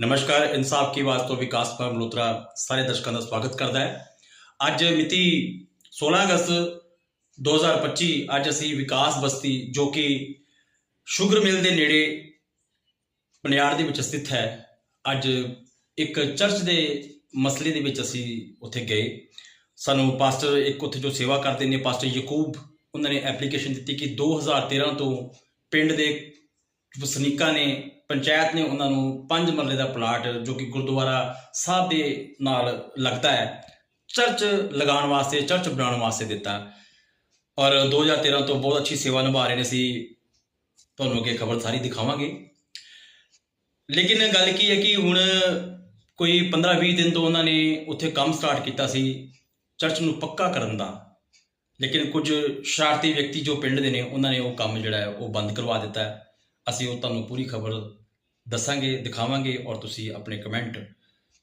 ਨਮਸਕਾਰ, ਇਨਸਾਫ ਕੀ ਆਵਾਜ਼ ਤੋਂ ਵਿਕਾਸ ਕੁਮਾਰ ਮਲਹੋਤਰਾ ਸਾਰੇ ਦਰਸ਼ਕਾਂ ਦਾ ਸਵਾਗਤ ਕਰਦਾ ਹੈ। ਅੱਜ ਮਿਤੀ 16 ਅਗਸਤ 2025 ਅੱਜ ਅਸੀਂ ਵਿਕਾਸ ਬਸਤੀ ਜੋ ਕਿ ਸ਼ੂਗਰ ਮਿਲ ਦੇ ਨੇੜੇ ਪਨਿਆੜ ਦੇ ਵਿੱਚ ਸਥਿਤ ਹੈ, ਅੱਜ ਇੱਕ ਚਰਚ ਦੇ ਮਸਲੇ ਦੇ ਵਿੱਚ ਅਸੀਂ ਉੱਥੇ ਗਏ। ਸਾਨੂੰ ਪਾਸਟਰ ਇੱਕ ਉੱਥੇ ਜੋ ਸੇਵਾ ਕਰਦੇ ਨੇ, ਪਾਸਟਰ ਯਕੂਬ, ਉਹਨਾਂ ਨੇ ਐਪਲੀਕੇਸ਼ਨ ਦਿੱਤੀ ਕਿ 2013 ਤੋਂ ਪਿੰਡ ਦੇ ਵਸਨੀਕਾਂ ਨੇ ਪੰਚਾਇਤ ਨੇ ਉਹਨਾਂ ਨੂੰ ਪੰਜ ਮਰਲੇ ਦਾ ਪਲਾਟ ਜੋ ਕਿ ਗੁਰਦੁਆਰਾ ਸਾਹਿਬ ਦੇ ਨਾਲ ਲੱਗਦਾ ਹੈ, ਚਰਚ ਲਗਾਉਣ ਵਾਸਤੇ, ਚਰਚ ਬਣਾਉਣ ਵਾਸਤੇ ਦਿੱਤਾ। ਔਰ 2013 ਤੋਂ ਬਹੁਤ ਅੱਛੀ ਸੇਵਾ ਨਿਭਾ ਰਹੇ ਨੇ ਅਸੀਂ। ਤੁਹਾਨੂੰ ਅੱਗੇ ਖਬਰ ਸਾਰੀ ਦਿਖਾਵਾਂਗੇ। ਲੇਕਿਨ ਗੱਲ ਕੀ ਹੈ ਕਿ ਹੁਣ ਕੋਈ 15-20 ਦਿਨ ਤੋਂ ਉਹਨਾਂ ਨੇ ਉੱਥੇ ਕੰਮ ਸਟਾਰਟ ਕੀਤਾ ਸੀ, ਚਰਚ ਨੂੰ ਪੱਕਾ ਕਰਨ ਦਾ। ਲੇਕਿਨ ਕੁਝ ਸ਼ਰਾਰਤੀ ਵਿਅਕਤੀ ਜੋ ਪਿੰਡ ਦੇ ਨੇ, ਉਹਨਾਂ ਨੇ ਉਹ ਕੰਮ ਜਿਹੜਾ ਹੈ ਉਹ ਬੰਦ ਕਰਵਾ ਦਿੱਤਾ ਹੈ। ਅਸੀਂ ਉਹ ਤੁਹਾਨੂੰ ਪੂਰੀ ਖਬਰ ਦੱਸਾਂਗੇ ਦਿਖਾਵਾਂਗੇ ਔਰ ਤੁਸੀਂ ਆਪਣੇ ਕਮੈਂਟ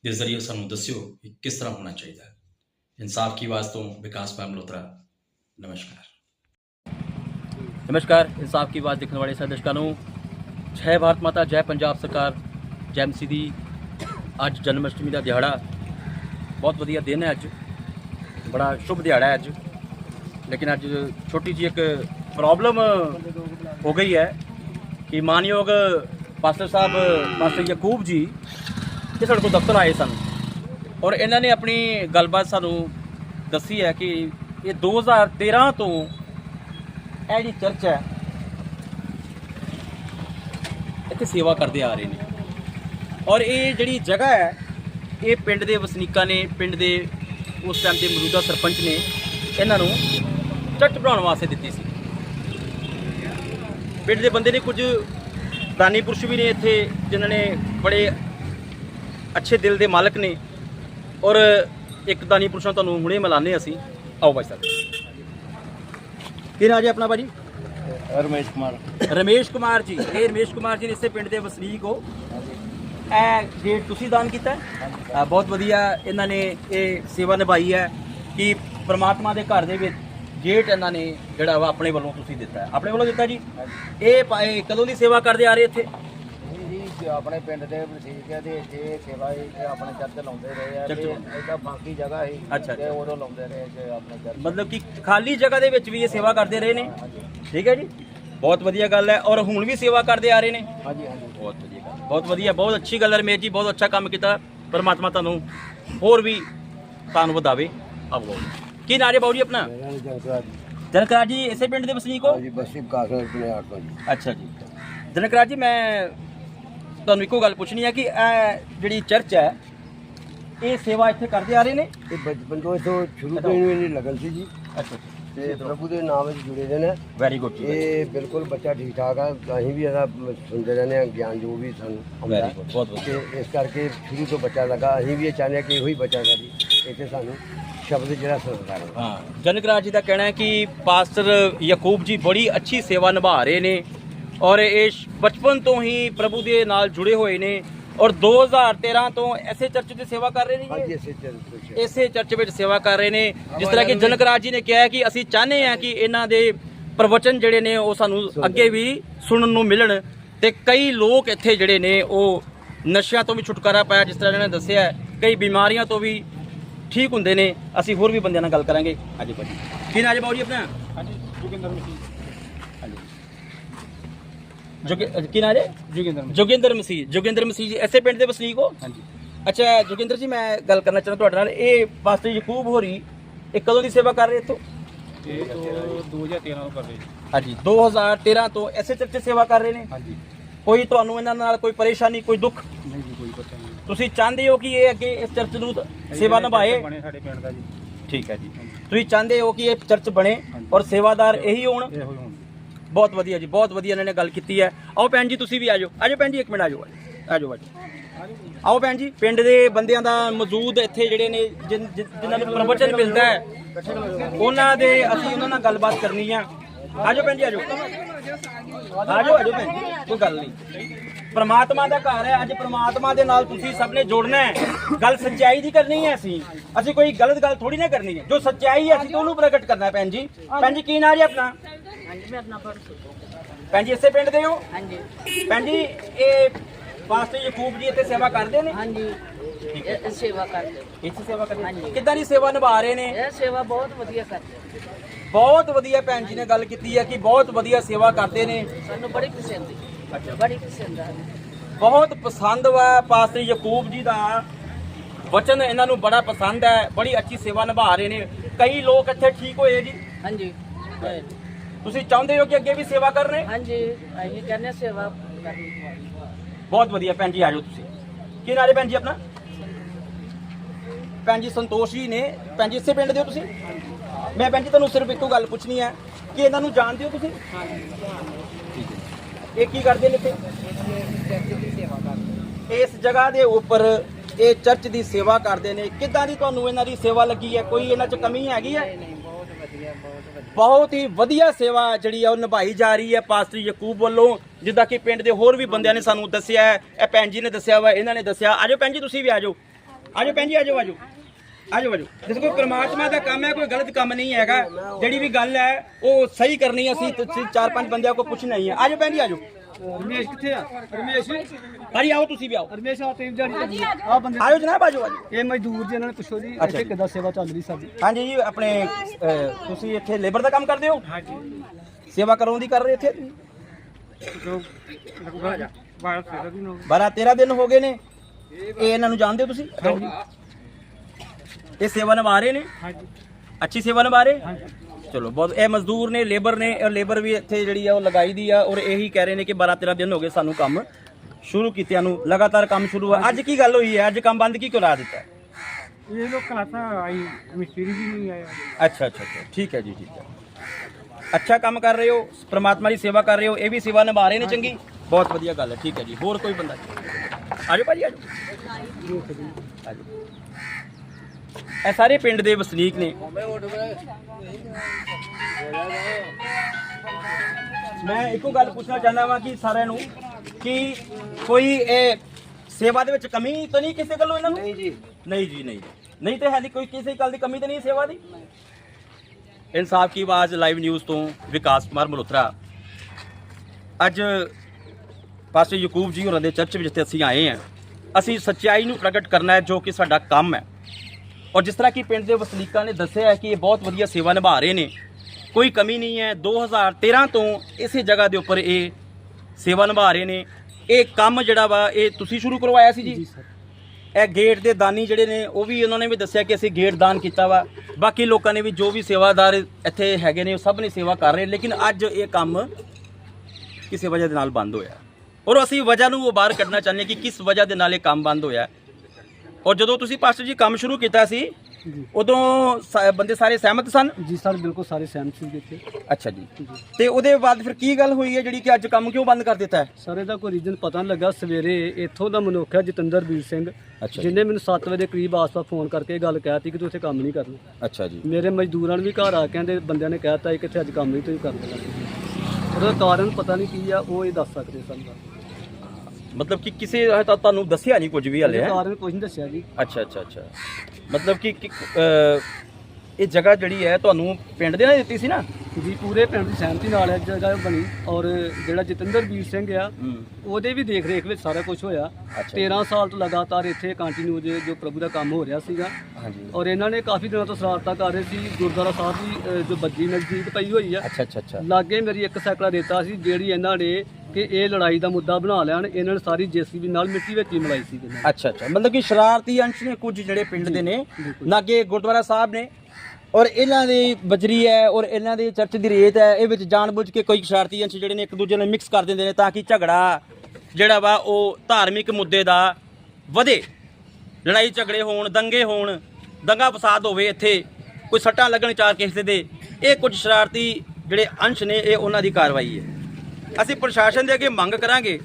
ਦੇ ਜ਼ਰੀਏ ਸਾਨੂੰ ਦੱਸਿਓ ਕਿ ਕਿਸ ਤਰ੍ਹਾਂ ਹੋਣਾ ਚਾਹੀਦਾ ਹੈ ਇਨਸਾਫ ਕੀ ਆਵਾਜ਼ ਤੋਂ ਵਿਕਾਸ ਮੈਮ ਮਲਹੋਤਰਾ ਨਮਸਕਾਰ नमस्कार इंसाफ की आवाज़ देखने वाले सभी दर्शकों ਨੂੰ ਜੈ ਭਾਰਤ ਮਾਤਾ ਜੈ ਪੰਜਾਬ ਸਰਕਾਰ ਜੈ ਮਸੀਹ ਦੀ ਅੱਜ ਜਨਮ ਅਸ਼ਟਮੀ ਦਾ ਦਿਹਾੜਾ ਬਹੁਤ ਵਧੀਆ ਦਿਨ ਹੈ ਅੱਜ ਬੜਾ ਸ਼ੁਭ ਦਿਹਾੜਾ ਹੈ ਅੱਜ ਲੇਕਿਨ ਅੱਜ ਛੋਟੀ ਜੀ ਇੱਕ ਪ੍ਰੋਬਲਮ ਹੋ ਗਈ ਹੈ ਕਿ ਮਾਨਯੋਗ ਪਾਸਟਰ ਸਾਹਿਬ ਪਾਸਟਰ ਯਕੂਬ ਜੀ, ਇਹ ਸਾਡੇ ਕੋਲ ਦਫ਼ਤਰ ਆਏ ਸਨ ਔਰ ਇਹਨਾਂ ਨੇ ਆਪਣੀ ਗੱਲਬਾਤ ਸਾਨੂੰ ਦੱਸੀ ਹੈ ਕਿ ਇਹ 2013 ਤੋਂ ਇਹ ਜਿਹੜੀ ਚਰਚ ਹੈ, ਇੱਥੇ ਸੇਵਾ ਕਰਦੇ ਆ ਰਹੇ ਨੇ। ਔਰ ਇਹ ਜਿਹੜੀ ਜਗ੍ਹਾ ਹੈ, ਇਹ ਪਿੰਡ ਦੇ ਵਸਨੀਕਾਂ ਨੇ, ਪਿੰਡ ਦੇ ਉਸ ਟਾਈਮ ਦੇ ਮੌਜੂਦਾ ਸਰਪੰਚ ਨੇ ਇਹਨਾਂ ਨੂੰ ਚਰਚ ਬਣਾਉਣ ਵਾਸਤੇ ਦਿੱਤੀ ਸੀ। ਪਿੰਡ ਦੇ ਬੰਦੇ ਨੇ ਕੁਝ ਦਾਨੀ ਪੁਰਸ਼ ਵੀ ਨੇ ਇੱਥੇ ਜਿਨ੍ਹਾਂ ਨੇ ਬੜੇ ਅੱਛੇ ਦਿਲ ਦੇ ਮਾਲਕ ਨੇ। ਔਰ ਇੱਕ ਦਾਨੀ ਪੁਰਸ਼ਾਂ ਤੁਹਾਨੂੰ ਹੁਣੇ ਮਿਲਾਨੇ ਅਸੀਂ। ਆਓ ਭਾਈ ਸਾਹਿਬ। ਕੀ ਨਾਂ ਜੀ ਆਪਣਾ ਭਾਜੀ? ਰਮੇਸ਼ ਕੁਮਾਰ। ਰਮੇਸ਼ ਕੁਮਾਰ ਜੀ। ਇਹ ਰਮੇਸ਼ ਕੁਮਾਰ ਜੀ ਨੇ ਇਸੇ ਪਿੰਡ ਦੇ ਵਸਨੀਕ ਹੋ। ਇਹ ਗੇਟ ਤੁਸੀਂ ਦਾਨ ਕੀਤਾ ਬਹੁਤ ਵਧੀਆ ਇਹਨਾਂ ਨੇ ਇਹ ਸੇਵਾ ਨਿਭਾਈ ਹੈ ਕਿ ਪ੍ਰਮਾਤਮਾ ਦੇ ਘਰ ਦੇ ਵਿੱਚ ਗੇਟ ਇਹਨਾਂ ਨੇ ਜਿਹੜਾ ਵਾ ਆਪਣੇ ਵੱਲੋਂ ਤੁਸੀਂ ਦਿੱਤਾ ਹੈ। ਆਪਣੇ ਵੱਲੋਂ ਦਿੱਤਾ ਜੀ? ਇਹ ਪ- ਇਹ ਕਦੋਂ ਦੀ ਸੇਵਾ ਕਰਦੇ ਆ ਰਹੇ ਇੱਥੇ? ਜੀ ਜੀ ਆਪਣੇ ਪਿੰਡ ਦੇ ਵਸੀਕ ਹੈ ਤੇ ਇੱਥੇ ਸੇਵਾ ਹੀ ਤੇ ਆਪਣੇ ਚਰਚ ਲਾਉਂਦੇ ਰਹੇ ਆ ਚਰਚ ਤੇ ਲਾਉਂਦੇ। ਇਹਦਾ ਬਾਕੀ ਜਗ੍ਹਾ ਹੀ ਅੱਛਾ, ਤੇ ਉਦੋਂ ਲਾਉਂਦੇ ਰਹੇ ਜੇ ਆਪਣੇ ਚਰਚ ਮਤਲਬ ਕਿ ਖਾਲੀ ਜਗ੍ਹਾ ਦੇ ਵਿੱਚ ਵੀ ਇਹ ਸੇਵਾ ਕਰਦੇ ਰਹੇ ਨੇ? ਠੀਕ ਹੈ ਜੀ? ਬਹੁਤ ਵਧੀਆ ਗੱਲ ਹੈ। ਔਰ ਹੁਣ ਵੀ ਸੇਵਾ ਕਰਦੇ ਆ ਰਹੇ ਨੇ? ਹਾਂਜੀ ਹਾਂਜੀ ਬਹੁਤ ਵਧੀਆ ਗੱਲ। ਬਹੁਤ ਵਧੀਆ ਬਹੁਤ ਅੱਛੀ ਗੱਲ ਹੈ ਰਮੇਸ਼ ਜੀ ਬਹੁਤ ਅੱਛਾ ਕੰਮ ਕੀਤਾ। ਪਰਮਾਤਮਾ ਤੁਹਾਨੂੰ ਹੋਰ ਵੀ ਤੁਹਾਨੂੰ ਵਧਾਵੇ। ਆਵੋ ਕੀ ਨਾਂ ਜੇ ਬਾਊ ਜੀ ਆਪਣਾ? ਮੇਰਾ ਨਾਮ ਜੀ। ਇਸੇ ਪਿੰਡ ਦੇ ਵਸਨੀਕ ਹੋ? ਜੀ ਬਸੀ ਵਿਕਾਸ ਪੰਜਾਬ ਤੋਂ ਜੀ। ਅੱਛਾ ਜੀ। ਜਨਕਰਾਜ ਜੀ ਮੈਂ ਤੁਹਾਨੂੰ ਇੱਕੋ ਗੱਲ ਪੁੱਛਣੀ ਹੈ ਕਿ ਇਹ ਜਿਹੜੀ ਚਰਚ ਹੈ ਇਹ ਸੇਵਾ ਇੱਥੇ ਕਰਦੇ ਆ ਰਹੇ ਨੇ? ਇਹ ਬਚਪਨ ਤੋਂ ਇਥੋਂ ਸ਼ੁਰੂ ਤੋਂ ਹੀ ਇਹਨੀ ਲਗਨ ਸੀ ਜੀ। ਅੱਛਾ ਤੇ ਪ੍ਰਭੂ ਦੇ ਨਾਮ ਵਿੱਚ ਜੁੜੇ ਦੇ ਨੇ। ਵੈਰੀ ਗੁੱਡ ਜੀ ਇਹ ਬਿਲਕੁਲ ਬੱਚਾ ਠੀਕ ਠਾਕ ਆ। ਅਸੀਂ ਵੀ ਇਹਦਾ ਸੁਣਦੇ ਰਹਿੰਦੇ ਆ ਗਿਆਨ ਜੋ ਵੀ ਸਾਨੂੰ। ਵੈਰੀ ਗੁੱਡ ਬਹੁਤ ਵਧੀਆ। ਇਸ ਕਰਕੇ ਸ਼ੁਰੂ ਤੋਂ ਬੱਚਾ ਲੱਗਾ। ਅਸੀਂ ਵੀ ਇਹ ਚਾਹੁੰਦੇ ਹਾਂ ਕਿ ਇਹੋ ਹੀ ਬੱਚਾ ਸਾਡੀ ਇੱਥੇ ਸਾਨੂੰ ਸ਼ਬਦ ਜਿਹੜਾ ਸੁਣਦਾ ਰਹੇ ਹਾਂ। ਜਨਕਰਾਜ ਜੀ ਦਾ ਕਹਿਣਾ ਹੈ ਕਿ ਪਾਸਟਰ ਯਕੂਬ ਜੀ ਬੜੀ ਅੱਛੀ ਸੇਵਾ ਨਿਭਾ ਰਹੇ ਨੇ ਔਰ ਇਹ ਬਚਪਨ ਤੋਂ ਹੀ ਪ੍ਰਭੂ ਦੇ ਨਾਲ ਜੁੜੇ ਹੋਏ ਨੇ ਔਰ 2013 ਤੋਂ ਐਸੇ ਚਰਚ ਦੀ ਸੇਵਾ ਕਰ ਰਹੇ ਨੇ ਹਾਂਜੀ ਜੀ ਇਸੇ ਚਰਚ ਵਿੱਚ ਇਸੇ ਚਰਚ ਵਿੱਚ ਸੇਵਾ ਕਰ ਰਹੇ ਨੇ। ਜਿਸ ਤਰ੍ਹਾਂ ਕਿ ਜਨਕਰਾਜ ਜੀ ਨੇ ਕਿਹਾ ਹੈ ਕਿ ਅਸੀਂ ਚਾਹੁੰਦੇ ਹਾਂ ਕਿ ਇਹਨਾਂ ਦੇ ਪ੍ਰਵਚਨ ਜਿਹੜੇ ਨੇ ਉਹ ਸਾਨੂੰ ਅੱਗੇ ਵੀ ਸੁਣਨ ਨੂੰ ਮਿਲਣ ਤੇ ਕਈ ਲੋਕ ਇੱਥੇ ਜਿਹੜੇ ਨੇ ਉਹ ਨਸ਼ਿਆਂ ਤੋਂ ਵੀ ਛੁਟਕਾਰਾ ਪਾਇਆ ਜਿਸ ਤਰ੍ਹਾਂ ਇਹਨਾਂ ਨੇ ਦੱਸਿਆ ਹੈ, ਕਈ ਬਿਮਾਰੀਆਂ ਤੋਂ ਵੀ ਠੀਕ ਹੁੰਦੇ ਨੇ ਅਸੀਂ ਹੋਰ ਵੀ ਬੰਦਿਆਂ ਨਾਲ ਗੱਲ ਕਰਾਂਗੇ। ਹਾਂਜੀ ਭਾਜੀ। ਕੀ ਨਾਮ ਹੈ ਬਾਊ ਜੀ ਆਪਣਾ? ਹਾਂਜੀ ਜੋਗਿੰਦਰ ਮਸੀਹ। ਹਾਂਜੀ। ਜੋਗੇ ਕੀ ਨਾਮ ਹੈ ਜੋਗਿੰਦਰ ਜੋਗਿੰਦਰ ਮਸੀਹ ਜੋਗਿੰਦਰ ਮਸੀਹ ਜੀ ਐਸੇ ਪਿੰਡ ਦੇ ਵਸਨੀਕ ਹੋ? ਹਾਂਜੀ। ਅੱਛਾ ਜੋਗਿੰਦਰ ਜੀ ਮੈਂ ਗੱਲ ਕਰਨਾ ਚਾਹੁੰਦਾ ਤੁਹਾਡੇ ਨਾਲ। ਇਹ ਪਾਸਟਰ ਯਕੂਬ ਹੋਰੀ ਇਹ ਕਦੋਂ ਦੀ ਸੇਵਾ ਕਰ ਰਹੇ ਇੱਥੋਂ? ਇਹ ਤੋਂ 2013 ਤੋਂ ਕਰ ਰਹੇ ਹਾਂਜੀ 2013 ਤੋਂ ਐਸੇ ਚਰਚ 'ਚ ਸੇਵਾ ਕਰ ਰਹੇ ਨੇ? ਹਾਂਜੀ। ਕੋਈ ਤੁਹਾਨੂੰ ਇਹਨਾਂ ਨਾਲ ਕੋਈ ਪਰੇਸ਼ਾਨੀ ਕੋਈ ਦੁੱਖ? ਨਹੀਂ ਜੀ ਕੋਈ ਪਤਾ ਨਹੀਂ ਤੁਸੀਂ ਚਾਹੁੰਦੇ ਹੋ ਕਿ ਇਹ ਅੱਗੇ ਇਸ ਚਰਚ ਨੂੰ ਸੇਵਾ ਨਿਭਾਏ? ਬਣੇ ਸਾਡੇ ਪਿੰਡ ਦਾ ਜੀ। ਠੀਕ ਹੈ ਜੀ। ਤੁਸੀਂ ਚਾਹੁੰਦੇ ਹੋ ਕਿ ਇਹ ਚਰਚ ਬਣੇ ਔਰ ਸੇਵਾਦਾਰ ਇਹੀ ਹੋਣ? ਇਹ ਹੋਈ ਹੁਣ। ਬਹੁਤ ਵਧੀਆ ਜੀ ਬਹੁਤ ਵਧੀਆ ਇਹਨਾਂ ਨੇ ਗੱਲ ਕੀਤੀ ਹੈ। ਆਓ ਭੈਣ ਜੀ ਤੁਸੀਂ ਵੀ ਆਜੋ ਆਜੋ ਭੈਣ ਜੀ ਇੱਕ ਮਿੰਟ ਆਜੋ ਆਜੋ ਆਜੋ ਆਓ ਭੈਣ ਜੀ ਪਿੰਡ ਦੇ ਬੰਦਿਆਂ ਦਾ ਮੌਜੂਦ ਇੱਥੇ ਜਿਹੜੇ ਨੇ ਜਿਨ- ਜਿਨ- ਜਿਨ੍ਹਾਂ ਨੂੰ ਪ੍ਰਵਚਨ ਮਿਲਦਾ ਹੈ ਉਹਨਾਂ ਦੇ ਅਸੀਂ ਉਹਨਾਂ ਨਾਲ ਗੱਲਬਾਤ ਕਰਨੀ ਆ। ਆਜੋ ਭੈਣ ਜੀ ਆਜੋ ਆਜੋ ਆਜੋ ਭੈਣ ਜੀ ਕੋਈ ਗੱਲ ਨਹੀਂ। ਪ੍ਰਮਾਤਮਾ ਦਾ ਘਰ ਹੈ ਅੱਜ ਪ੍ਰਮਾਤਮਾ ਦੇ ਨਾਲ ਤੁਸੀਂ ਸਭ ਨੇ ਜੁੜਨਾ ਹੈ। ਗੱਲ ਸੱਚਾਈ ਦੀ ਕਰਨੀ ਹੈ ਅਸੀਂ। ਅਸੀਂ ਕੋਈ ਗਲਤ ਗੱਲ ਥੋੜੀ ਨਾ ਕਰਨੀ ਹੈ। ਜੋ ਸੱਚਾਈ ਹੈ ਅਸੀਂ ਤਾਂ ਉਹਨੂੰ ਪ੍ਰਗਟ ਕਰਨਾ ਭੈਣ ਜੀ। ਭੈਣ ਜੀ ਕੀ ਨਾਂ ਜੀ ਆਪਣਾ? ਹਾਂਜੀ ਮੈਂ ਆਪਣਾ ਭੈਣ ਜੀ ਇਸੇ ਪਿੰਡ ਦੇ ਹੋ? ਹਾਂਜੀ। ਭੈਣ ਜੀ ਇਹ ਪਾਸਟਰ ਯਕੂਬ ਜੀ ਇੱਥੇ ਸੇਵਾ ਕਰਦੇ ਨੇ? ਹਾਂਜੀ। ਇਹ ਸੇਵਾ ਕਰਦੇ ਇੱਥੇ ਸੇਵਾ ਕਰਦੇ। ਕਿੱਦਾਂ ਦੀ ਸੇਵਾ ਨਿਭਾ ਰਹੇ ਨੇ? ਇਹ ਸੇਵਾ ਬਹੁਤ ਵਧੀਆ ਕਰਦੇ ਬਹੁਤ ਵਧੀਆ ਭੈਣ ਜੀ ਨੇ ਗੱਲ ਕੀਤੀ ਹੈ ਕਿ ਬਹੁਤ ਵਧੀਆ ਸੇਵਾ ਕਰਦੇ ਨੇ। ਸਾਨੂੰ ਬੜੀ ਪਸੰਦ ਹੈ ਬੜੀ ਪਸੰਦ ਆ। ਬਹੁਤ ਪਸੰਦ ਵਾ ਪਾਸਟਰ ਯਕੂਬ ਜੀ ਦਾ। ਵਚਨ ਇਹਨਾਂ ਨੂੰ ਬੜਾ ਪਸੰਦ ਹੈ ਬੜੀ ਅੱਛੀ ਸੇਵਾ ਨਿਭਾ ਰਹੇ ਨੇ। ਕਈ ਲੋਕ ਇੱਥੇ ਠੀਕ ਹੋਏ ਜੀ। ਹਾਂਜੀ। ਹੈ। ਤੁਸੀਂ ਚਾਹੁੰਦੇ ਹੋ ਕਿ ਅੱਗੇ ਵੀ ਸੇਵਾ ਕਰਨੇ? ਹਾਂਜੀ ਅਸੀਂ ਕਹਿੰਦੇ ਹਾਂ ਸੇਵਾ ਕਰਨੀ ਬਹੁਤ ਵਧੀਆ ਭੈਣ ਜੀ ਆ ਜਾਓ ਤੁਸੀਂ। ਕੀ ਨਾਲੇ ਭੈਣ ਜੀ ਆਪਣਾ? ਭੈਣ ਜੀ ਸੰਤੋਸ਼ ਜੀ ਨੇ। ਭੈਣ ਜੀ ਇਸੇ ਪਿੰਡ ਦੇ ਹੋ ਤੁਸੀਂ? ਮੈਂ ਭੈਣ ਜੀ ਤੁਹਾਨੂੰ ਸਿਰਫ ਇੱਕੋ ਗੱਲ ਪੁੱਛਣੀ ਹੈ। ਕਿ ਇਹਨਾਂ ਨੂੰ ਜਾਣਦੇ ਹੋ ਤੁਸੀਂ? ਠੀਕ ਹੈ। ਇਹ ਕੀ ਕਰਦੇ ਨੇ ਇੱਥੇ ਇਸ ਜਗ੍ਹਾ ਦੇ ਉੱਪਰ ਇਹ ਚਰਚ ਦੀ ਸੇਵਾ ਕਰਦੇ ਨੇ। ਕਿੱਦਾਂ ਦੀ ਤੁਹਾਨੂੰ ਇਹਨਾਂ ਦੀ ਸੇਵਾ ਲੱਗੀ ਹੈ? ਕੋਈ ਇਹਨਾਂ 'ਚ ਕਮੀ ਹੈਗੀ ਹੈ? ਬਹੁਤ ਹੀ ਵਧੀਆ ਸੇਵਾ ਜਿਹੜੀ ਆ ਉਹ ਨਿਭਾਈ ਜਾ ਰਹੀ ਹੈ ਪਾਸਟਰ ਯਕੂਬ ਵੱਲੋਂ ਜਿੱਦਾਂ ਕਿ ਪਿੰਡ ਦੇ ਹੋਰ ਵੀ ਬੰਦਿਆਂ ਨੇ ਸਾਨੂੰ ਦੱਸਿਆ ਹੈ। ਇਹ ਭੈਣ ਜੀ ਨੇ ਦੱਸਿਆ ਵਾ ਇਹਨਾਂ ਨੇ ਦੱਸਿਆ। ਆਜੋ ਭੈਣ ਜੀ ਤੁਸੀਂ ਵੀ ਆਜੋ ਆਜੋ ਭੈਣ ਜੀ ਆਜੋ ਆਜੋ ਆਜੋ ਆਜੋ। ਜਿਸ ਕੋਈ ਪ੍ਰਮਾਤਮਾ ਦਾ ਕੰਮ ਹੈ ਕੋਈ ਗਲਤ ਕੰਮ ਨਹੀਂ ਹੈਗਾ। ਜਿਹੜੀ ਵੀ ਗੱਲ ਹੈ ਉਹ ਸਹੀ ਕਰਨੀ ਹੈ, ਅਸੀਂ ਤੁਸੀਂ ਚਾਰ ਪੰਜ ਬੰਦਿਆਂ ਕੋ ਪੁੱਛਣਾ ਹੀ ਹੈ। ਆਜੋ ਭੈਣ ਜੀ ਆਜੋ। ਰਮੇਸ਼ ਕਿੱਥੇ ਆ? ਰਮੇਸ਼? ਭਾਜੀ ਆਓ ਤੁਸੀਂ ਵੀ ਆਓ। ਰਮੇਸ਼ ਆ ਟੀਮ ਜਾਣੀ। ਆ ਬੰਦੇ। ਆਜੋ ਜਨਾਬ ਆਜੋ ਆਜੋ। ਇਹ ਮਜ਼ਦੂਰ ਜੀ ਇਹਨਾਂ ਨੇ ਪੁੱਛੋ ਜੀ ਇੱਥੇ। ਕਿੱਦਾਂ ਸੇਵਾ ਚੱਲ ਰਹੀ ਸਾਡੀ? ਹਾਂਜੀ ਜੀ ਆਪਣੇ ਅਹ, ਤੁਸੀਂ ਇੱਥੇ ਲੇਬਰ ਦਾ ਕੰਮ ਕਰਦੇ ਹੋ? ਹਾਂਜੀ। ਸੇਵਾ ਕਰਵਾਉਣ ਦੀ ਕਰ ਰਹੇ ਇੱਥੇ? ਜੋ ਲਗਭਗ 12 13 ਦਿਨ ਹੋ 12 13 ਦਿਨ ਹੋ ਗਏ ਨੇ। ਇਹ ਇਹਨਾਂ ਨੂੰ ਜਾਣਦੇ ਹੋ ਤੁਸੀਂ? ਇਹ ਸੇਵਾ ਨਿਭਾ ਰਹੇ ਨੇ? ਹਾਂਜੀ। ਅੱਛੀ ਸੇਵਾ ਨਿਭਾ ਰਹੇ? ਚਲੋ ਬਹੁਤ ਇਹ ਮਜ਼ਦੂਰ ਨੇ ਲੇਬਰ ਨੇ ਔਰ ਲੇਬਰ ਵੀ ਇੱਥੇ ਜਿਹੜੀ ਆ ਉਹ ਲਗਾਈ ਦੀ ਆ ਔਰ ਇਹੀ ਕਹਿ ਰਹੇ ਨੇ ਕਿ 12 13 ਦਿਨ ਹੋ ਗਏ ਸਾਨੂੰ ਕੰਮ ਸ਼ੁਰੂ ਕੀਤਿਆਂ ਨੂੰ ਲਗਾਤਾਰ ਕੰਮ ਸ਼ੁਰੂ ਆ। ਅੱਜ ਕੀ ਗੱਲ ਹੋਈ ਹੈ? ਅੱਜ ਕੰਮ ਬੰਦ ਕੀ ਕਿਉਂ ਲਾ ਦਿੱਤਾ? ਇਹ ਲੋਕ ਕਲਾਸਾਂ ਆਈ ਮਿਸਤਰੀ ਵੀ ਨਹੀਂ ਆਇਆ। ਅੱਛਾ ਅੱਛਾ ਅੱਛਾ। ਠੀਕ ਹੈ ਜੀ ਠੀਕ ਹੈ। ਅੱਛਾ ਕੰਮ ਕਰ ਰਹੇ ਹੋ ਪ੍ਰਮਾਤਮਾ ਦੀ ਸੇਵਾ ਕਰ ਰਹੇ ਹੋ ਇਹ ਵੀ ਸੇਵਾ ਨਿਭਾ ਰਹੇ ਨੇ ਚੰਗੀ? ਬਹੁਤ ਵਧੀਆ ਗੱਲ ਹੈ ਠੀਕ ਹੈ ਜੀ। ਹੋਰ ਕੋਈ ਬੰਦਾ? ਆਜੋ ਭਾਜੀ ਆਜੋ ਆਜੋ ਇਹ ਸਾਰੇ ਪਿੰਡ ਦੇ ਵਸਨੀਕ ਨੇ। ਮੈਂ ਇੱਕੋ ਗੱਲ ਪੁੱਛਣਾ ਚਾਹੁੰਦਾ ਵਾਂ ਕਿ ਸਾਰਿਆਂ ਨੂੰ ਕਿ ਕੋਈ ਇਹ ਸੇਵਾ ਦੇ ਵਿੱਚ ਕਮੀ ਤਾਂ ਨਹੀਂ ਕਿਸੇ ਗੱਲੋਂ ਇਹਨਾਂ ਨੂੰ? ਨਹੀਂ ਜੀ। ਨਹੀਂ ਜੀ ਨਹੀਂ। ਨਹੀਂ ਤੇ ਹੈ ਨਹੀਂ ਕੋਈ ਕਿਸੇ ਗੱਲ ਦੀ ਕਮੀ ਤਾਂ ਨਹੀਂ ਸੇਵਾ ਦੀ? ਇਨਸਾਫ ਕੀ ਆਵਾਜ਼ ਲਾਈਵ ਨਿਊਜ਼ ਤੋਂ ਵਿਕਾਸ ਕੁਮਾਰ ਮਲਹੋਤਰਾ। ਅੱਜ ਪਾਸਟਰ ਯਕੂਬ ਜੀ ਹੋਰਾਂ ਦੇ ਚਰਚ ਵਿੱਚ ਜਿੱਥੇ ਅਸੀਂ ਆਏ ਹਾਂ। ਅਸੀਂ ਸੱਚਾਈ ਨੂੰ ਪ੍ਰਗਟ ਕਰਨਾ ਹੈ ਜੋ ਕਿ ਸਾਡਾ ਕੰਮ ਹੈ। ਔਰ ਜਿਸ ਤਰ੍ਹਾਂ ਕਿ ਪਿੰਡ ਦੇ ਵਸਨੀਕਾਂ ਨੇ ਦੱਸਿਆ ਹੈ ਕਿ ਇਹ ਬਹੁਤ ਵਧੀਆ ਸੇਵਾ ਨਿਭਾ ਰਹੇ ਨੇ ਕੋਈ ਕਮੀ ਨਹੀਂ ਹੈ 2013 ਤੋਂ ਇਸੇ ਜਗ੍ਹਾ ਦੇ ਉੱਪਰ ਇਹ ਸੇਵਾ ਨਿਭਾ ਰਹੇ ਨੇ ਇਹ ਕੰਮ ਜਿਹੜਾ ਵਾ ਇਹ ਤੁਸੀਂ ਸ਼ੁਰੂ ਕਰਵਾਇਆ ਸੀ ਜੀ ਇਹ ਗੇਟ ਦੇ ਦਾਨੀ ਜਿਹੜੇ ਨੇ ਉਹ ਵੀ ਉਹਨਾਂ ਨੇ ਵੀ ਦੱਸਿਆ ਕਿ ਅਸੀਂ ਗੇਟ ਦਾਨ ਕੀਤਾ ਵਾ ਬਾਕੀ ਲੋਕਾਂ ਨੇ ਵੀ ਜੋ ਵੀ ਸੇਵਾਦਾਰ ਇੱਥੇ ਹੈਗੇ ਨੇ ਉਹ ਸਭ ਨੇ ਸੇਵਾ ਕਰ ਰਹੇ ਲੇਕਿਨ ਅੱਜ ਇਹ ਕੰਮ ਕਿਸੇ ਵਜ੍ਹਾ ਦੇ ਨਾਲ ਬੰਦ ਹੋਇਆ ਔਰ ਅਸੀਂ ਵਜ੍ਹਾ ਨੂੰ ਉਹ ਬਾਹਰ ਕੱਢਣਾ ਚਾਹੁੰਦੇ ਹਾਂ ਕਿ ਕਿਸ ਵਜ੍ਹਾ ਦੇ ਨਾਲ ਇਹ ਕੰਮ ਬੰਦ ਹੋਇਆ ਔਰ ਜਦੋਂ ਤੁਸੀਂ ਪਾਸਟਰ ਜੀ ਕੰਮ ਸ਼ੁਰੂ ਕੀਤਾ ਸੀ ਉਦੋਂ ਸ- ਬੰਦੇ ਸਾਰੇ ਸਹਿਮਤ ਸਨ? ਜੀ ਸਰ ਬਿਲਕੁਲ ਸਾਰੇ ਸਹਿਮਤ ਸੀ ਇੱਥੇ। ਅੱਛਾ ਜੀ। ਤੇ ਉਹਦੇ ਬਾਅਦ ਫਿਰ ਕੀ ਗੱਲ ਹੋਈ ਹੈ ਜਿਹੜੀ ਕਿ ਅੱਜ ਕੰਮ ਕਿਉਂ ਬੰਦ ਕਰ ਦਿੱਤਾ ਹੈ? ਸਰ ਇਹਦਾ ਕੋਈ ਰੀਜ਼ਨ ਪਤਾ ਨਹੀਂ ਲੱਗਾ। ਸਵੇਰੇ ਇੱਥੋਂ ਦਾ ਮਨੁੱਖ ਹੈ ਜਤਿੰਦਰਵੀਰ ਸਿੰਘ ਅੱਛਾ ਜਿਨੇ ਮੈਨੂੰ 7 ਵਜੇ ਦੇ ਕਰੀਬ ਆਸ-ਪਾਸ ਫੋਨ ਕਰਕੇ ਇਹ ਗੱਲ ਕਹਿਤੀ ਕਿ ਤੂੰ ਇੱਥੇ ਕੰਮ ਨਹੀਂ ਕਰਨਾ। ਅੱਛਾ ਜੀ। ਮੇਰੇ ਮਜ਼ਦੂਰਾਂ ਨੂੰ ਵੀ ਘਰ ਆ ਕੇ ਕਹਿੰਦੇ ਬੰਦਿਆਂ ਨੇ ਕਹਿਤਾ ਕਿ ਇੱਥੇ ਅੱਜ ਕੰਮ ਨਹੀਂ ਤੁਸੀਂ ਕਰਨਾ। ਉਹਦਾ ਕਾਰਨ ਪਤਾ ਨਹੀਂ ਕੀ ਆ ਉਹ ਇਹ ਦੱਸ ਸਕਦੇ ਸਾਨੂੰ। ਮਤਲਬ ਕਿ ਕਿਸੇ ਤਾਂ ਤੁਹਾਨੂੰ ਦੱਸਿਆ ਨਹੀਂ ਕੁਝ ਵੀ ਹਲੇ ਹੈ? ਕਾਰਨ ਕੁਝ ਨਹੀਂ ਦੱਸਿਆ ਜੀ। ਅੱਛਾ ਅੱਛਾ ਅੱਛਾ। ਮਤਲਬ ਕਿ ਕਿ, ਅਹ, ਇਹ ਜਗ੍ਹਾ ਜਿਹੜੀ ਹੈ ਤੁਹਾਨੂੰ ਪਿੰਡ ਦੇ ਨਾਲ ਦਿੱਤੀ ਸੀ ਨਾ? ਜੀ ਪੂਰੇ ਪਿੰਡ ਦੀ ਸਹਿਮਤੀ ਨਾਲ ਇਹ ਜਗ੍ਹਾ ਬਣੀ ਔਰ ਜਿਹੜਾ ਜਤਿੰਦਰਵੀਰ ਸਿੰਘ ਆ ਹੂੰ। ਉਹਦੇ ਵੀ ਦੇਖ ਰੇਖ ਵਿੱਚ ਸਾਰਾ ਕੁਝ ਹੋਇਆ। ਅੱਛਾ। 13 ਸਾਲ ਤੋਂ ਲਗਾਤਾਰ ਇੱਥੇ ਕੰਟੀਨਿਊ ਜੋ ਪ੍ਰਭੂ ਦਾ ਕੰਮ ਹੋ ਰਿਹਾ ਸੀਗਾ। ਹਾਂਜੀ। ਔਰ ਇਹਨਾਂ ਨੇ ਕਾਫੀ ਦਿਨਾਂ ਤੋਂ ਸ਼ਰਾਰਤਾਂ ਕਰ ਰਹੇ ਸੀ। ਗੁਰਦੁਆਰਾ ਸਾਹਿਬ ਦੀ ਅ, ਜੋ ਬੱਜੀ ਨਜ਼ਦੀਕ ਪਈ ਹੋਈ ਆ ਅੱਛਾ ਅੱਛਾ ਅੱਛਾ। ਲਾਗੇ ਮੇਰੀ ਇੱਕ ਸੈਕੜਾ ਰੇਤਾ ਸੀ ਜਿਹੜੀ ਇਹਨਾਂ ਨੇ ਕਿ ਇਹ ਲੜਾਈ ਦਾ ਮੁੱਦਾ ਬਣਾ ਲੈਣ ਇਹਨਾਂ ਨੇ ਸਾਰੀ ਜੇਸੀਬੀ ਨਾਲ ਮਿੱਟੀ ਵਿੱਚ ਹੀ ਮਿਲਾਈ ਸੀ ਇਹਨਾਂ ਨੇ। ਅੱਛਾ ਅੱਛਾ ਮਤਲਬ ਕਿ ਸ਼ਰਾਰਤੀ ਅੰਸ਼ ਨੇ ਕੁਝ ਜਿਹੜੇ ਪਿੰਡ ਦੇ ਨੇ। ਨਾਗੇ ਗੁਰਦੁਆਰਾ ਸਾਹਿਬ ਨੇ ਔਰ ਇਹਨਾਂ ਦੀ ਬਜਰੀ ਹੈ ਔਰ ਇਹਨਾਂ ਦੀ ਚਰਚ ਦੀ ਰੇਤ ਹੈ ਇਹ ਵਿੱਚ ਜਾਣਬੁੱਝ ਕੇ ਕੋਈ ਸ਼ਰਾਰਤੀ ਅੰਸ਼ ਜਿਹੜੇ ਨੇ ਇੱਕ ਦੂਜੇ ਨਾਲ ਮਿਕਸ ਕਰ ਦਿੰਦੇ ਨੇ ਤਾਂ ਕਿ ਝਗੜਾ ਜਿਹੜਾ ਵਾ ਉਹ ਧਾਰਮਿਕ ਮੁੱਦੇ ਦਾ ਵਧੇ ਲੜਾਈ ਝਗੜੇ ਹੋਣ ਦੰਗੇ ਹੋਣ ਦੰਗਾ ਫਸਾਦ ਹੋਵੇ ਇੱਥੇ ਕੋਈ ਸੱਟਾਂ ਲੱਗਣ ਚਾਰ ਕਿਸੇ ਦੇ ਇਹ ਕੁਝ ਸ਼ਰਾਰਤੀ ਜਿਹੜੇ ਅੰਸ਼ ਨੇ ਇਹ ਉਹਨਾਂ ਦੀ ਕਾਰਵਾਈ ਹੈ ਅਸੀਂ ਪ੍ਰਸ਼ਾਸਨ ਦੇ ਅੱਗੇ ਮੰਗ ਕਰਾਂਗੇ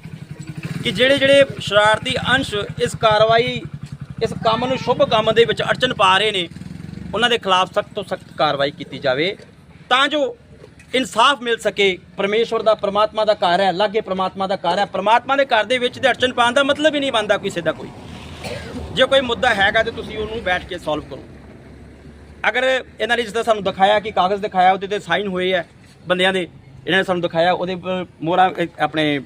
ਕਿ ਜਿਹੜੇ ਜਿਹੜੇ ਸ਼ਰਾਰਤੀ ਅੰਸ਼ ਇਸ ਕਾਰਵਾਈ, ਇਸ ਕੰਮ ਨੂੰ ਸ਼ੁਭ ਕੰਮ ਦੇ ਵਿੱਚ ਅੜਚਨ ਪਾ ਰਹੇ ਨੇ, ਉਹਨਾਂ ਦੇ ਖਿਲਾਫ ਸਖਤ ਤੋਂ ਸਖਤ ਕਾਰਵਾਈ ਕੀਤੀ ਜਾਵੇ ਤਾਂ ਜੋ ਇਨਸਾਫ ਮਿਲ ਸਕੇ। ਪਰਮੇਸ਼ਵਰ ਦਾ ਪ੍ਰਮਾਤਮਾ ਦਾ ਘਰ ਹੈ, ਲਾਗੇ ਪ੍ਰਮਾਤਮਾ ਦਾ ਘਰ ਹੈ। ਪ੍ਰਮਾਤਮਾ ਦੇ ਘਰ ਦੇ ਵਿੱਚ ਤੇ ਅੜਚਨ ਪਾਉਣ ਦਾ ਮਤਲਬ ਹੀ ਨਹੀਂ ਬਣਦਾ ਕਿਸੇ ਦਾ ਕੋਈ। ਜੇ ਕੋਈ ਮੁੱਦਾ ਹੈਗਾ ਤੇ ਤੁਸੀਂ ਉਹਨੂੰ ਬੈਠ ਕੇ ਸੋਲਵ ਕਰੋ। ਅਗਰ ਇਹਨਾਂ ਨੇ ਜਿਸ ਤਰ੍ਹਾਂ ਸਾਨੂੰ ਦਿਖਾਇਆ ਕਿ ਕਾਗਜ਼ ਦਿਖਾਇਆ, ਉਹਦੇ ਤੇ ਸਾਈਨ ਹੋਏ ਆ ਬੰਦਿਆਂ ਦੇ ਇਹਨਾਂ ਨੇ ਸਾਨੂੰ ਦਿਖਾਇਆ ਉਹਦੇ ਅਹ, ਆਪਣੇ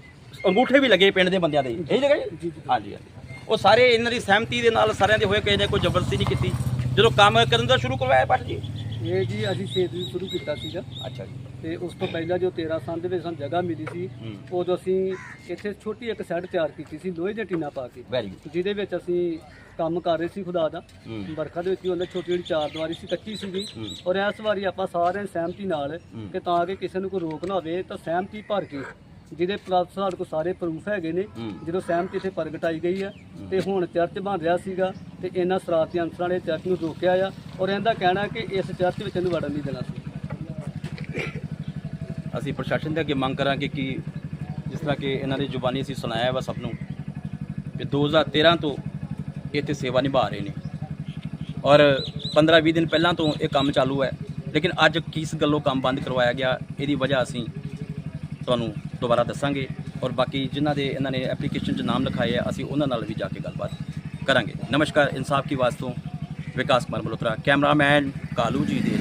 ਅੰਗੂਠੇ ਵੀ ਲੱਗੇ ਪਿੰਡ ਦੇ ਬੰਦਿਆਂ ਦੇ। ਇਹ ਜਗ੍ਹਾ ਜੀ? ਹਾਂਜੀ ਹਾਂਜੀ। ਉਹ ਸਾਰੇ ਇਹਨਾਂ ਦੀ ਸਹਿਮਤੀ ਦੇ ਨਾਲ ਸਾਰਿਆਂ ਦੇ ਹੋਏ ਕਿਸੇ ਨੇ ਕੋਈ ਜ਼ਬਰਦਸਤੀ ਨਹੀਂ ਕੀਤੀ। ਜਦੋਂ ਕੰਮ ਕਰਨ ਦਾ ਸ਼ੁਰੂ ਕਰਵਾਇਆ ਭੱਟ ਜੀ? ਇਹ ਜੀ ਅਸੀਂ ਛੇ ਤਰੀਕ ਸ਼ੁਰੂ ਕੀਤਾ ਸੀਗਾ। ਅੱਛਾ ਜੀ। ਤੇ ਉਸ ਤੋਂ ਪਹਿਲਾਂ ਜੋ 13 ਸਾਲ ਦੇ ਵਿੱਚ ਸਾਨੂੰ ਜਗ੍ਹਾ ਮਿਲੀ ਸੀ। ਉਦੋਂ ਅਸੀਂ ਇੱਥੇ ਛੋਟੀ ਇੱਕ ਸੈੱਟ ਤਿਆਰ ਕੀਤੀ ਸੀ ਲੋਹੇ ਦੀਆਂ ਟੀਨਾਂ ਪਾ ਕੇ। ਜਿਹਦੇ ਵਿੱਚ ਅਸੀਂ ਕੰਮ ਕਰ ਰਹੇ ਸੀ ਖੁਦਾ ਦਾ ਹੂੰ। ਵਰਖਾ ਦੇ ਵਿੱਚ ਹੀ ਉਹਨੇ ਛੋਟੀ ਜਿਹੜੀ ਚਾਰ ਦੀਵਾਰੀ ਸੀ ਕੱਚੀ ਸੀਗੀ ਹੂੰ। ਔਰ ਇਸ ਵਾਰੀ ਆਪਾਂ ਸਾਰਿਆਂ ਦੀ ਸਹਿਮਤੀ ਨਾਲ ਹੂੰ। ਕਿ ਤਾਂ ਕਿ ਕਿਸੇ ਨੂੰ ਕੋਈ ਰੋਕ ਨਾ ਹੋਵੇ ਤਾਂ ਸਹਿਮਤੀ ਭਰ ਕੇ ਜਿਹਦੇ ਪਲੱਸ ਸਾਡੇ ਕੋਲ ਸਾਰੇ ਪ੍ਰੂਫ ਹੈਗੇ ਨੇ ਹੂੰ। ਜਦੋਂ ਸਹਿਮਤੀ ਇੱਥੇ ਪ੍ਰਗਟਾਈ ਗਈ ਆ ਤੇ ਹੁਣ ਚਰਚ ਬਣ ਰਿਹਾ ਸੀਗਾ ਤੇ ਇਹਨਾਂ ਸਰਾਰਤੀ ਅਨਸਰਾਂ ਨੇ ਚਰਚ ਨੂੰ ਰੋਕਿਆ ਆ ਔਰ ਇਹਦਾ ਕਹਿਣਾ ਕਿ ਇਸ ਚਰਚ ਵਿੱਚ ਇਹਨੂੰ ਵੜਨ ਨਹੀਂ ਦੇਣਾ ਸੀ ਅਸੀਂ ਪ੍ਰਸ਼ਾਸਨ ਦੇ ਅੱਗੇ ਮੰਗ ਕਰਾਂਗੇ ਕਿ ਜਿਸ ਤਰ੍ਹਾਂ ਕਿ ਇਹਨਾਂ ਦੀ ਜ਼ੁਬਾਨੀ ਅਸੀਂ ਸੁਣਾਇਆ ਵਾ ਸਭ ਨੂੰ ਕਿ 2013 ਤੋਂ ਇੱਥੇ ਸੇਵਾ ਨਿਭਾ ਰਹੇ ਨੇ। ਔਰ 15-20 ਦਿਨ ਪਹਿਲਾਂ ਤੋਂ ਇਹ ਕੰਮ ਚਾਲੂ ਹੈ। ਲੇਕਿਨ ਅੱਜ ਕਿਸ ਗੱਲੋਂ ਕੰਮ ਬੰਦ ਕਰਵਾਇਆ ਗਿਆ, ਇਹਦੀ ਵਜ੍ਹਾ ਅਸੀਂ ਤੁਹਾਨੂੰ ਦੁਬਾਰਾ ਦੱਸਾਂਗੇ। ਔਰ ਬਾਕੀ ਜਿਨ੍ਹਾਂ ਦੇ ਇਹਨਾਂ ਨੇ ਐਪਲੀਕੇਸ਼ਨ 'ਚ ਨਾਮ ਲਿਖਾਏ ਆ, ਅਸੀਂ ਉਹਨਾਂ ਨਾਲ ਵੀ ਜਾ ਕੇ ਗੱਲਬਾਤ ਕਰਾਂਗੇ। ਨਮਸਕਾਰ, ਇਨਸਾਫ ਕੀ ਵਾਸਤੋਂ ਵਿਕਾਸ ਕੁਮਾਰ ਮਲੋਤਰਾ ਕੈਮਰਾਮੈਨ ਕਾਲੂ ਜੀ ਦੇ